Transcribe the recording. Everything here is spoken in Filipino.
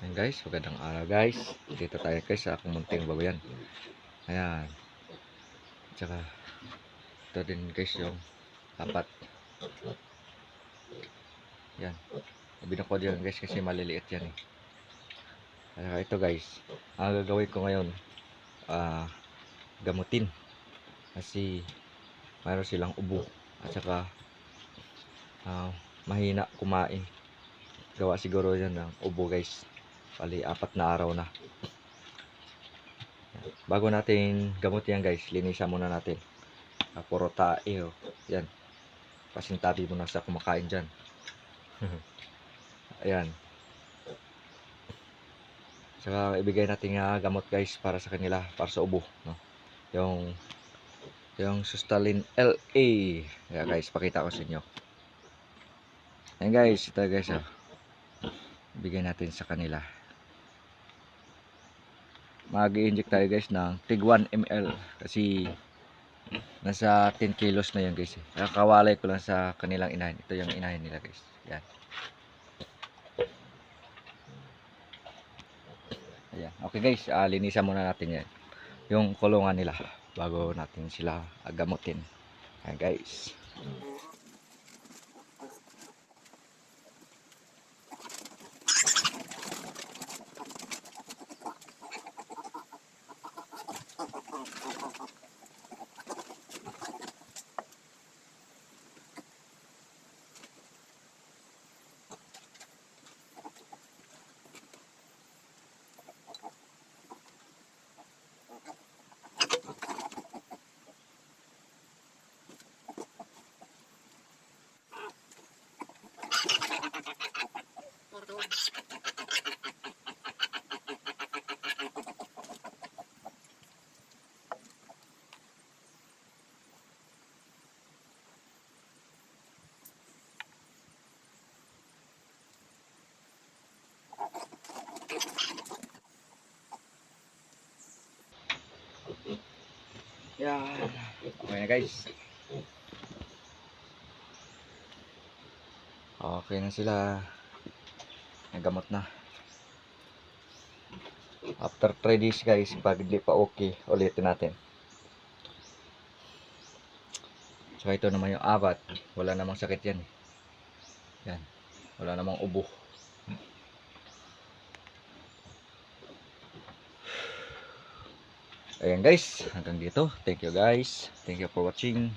Ayan guys, magandang araw guys. Dito tayo guys sa akong munting babayan. Ayan. Tsaka, ito din guys yung apat. Yan. Binako dyan guys kasi maliliit yan eh. Kaya ito guys, ang gagawin ko ngayon, ah, gamutin. Kasi, mayroon silang ubo. At saka, ah, mahina kumain. Gawa siguro yan ng ubo guys. Bali, apat na araw na. Bago natin gamot yan guys, linisan muna natin. Ah, puro tae oh. Yan. Pasintabi mo na sa kumakain dyan. Ayan. Saka ibigay natin nga gamot guys para sa kanila, para sa ubo. No? Yung yung Sustalin LA. Kaya guys, pakita ko sa inyo. Ayan guys, ito guys ah. Bigay natin sa kanila. Mag-inject tayo guys ng tig 1 ml kasi nasa 10 kilos na yan guys. Eh. Kakawalay ko lang sa kanilang inahin. Ito yung inahin nila guys. Yan. Ayan. Okay guys, ah, linisan muna natin yan. Yung kulungan nila bago natin sila agamutin. Ayan guys. Yan. Okay na guys. Okay na sila. Nagamot na. After 3 days guys, pag hindi pa okay, ulitin natin. Saka ito naman yung abat. Wala namang sakit yan. Yan. Wala namang ubo. Ayan guys, hanggang dito. Thank you guys. Thank you for watching.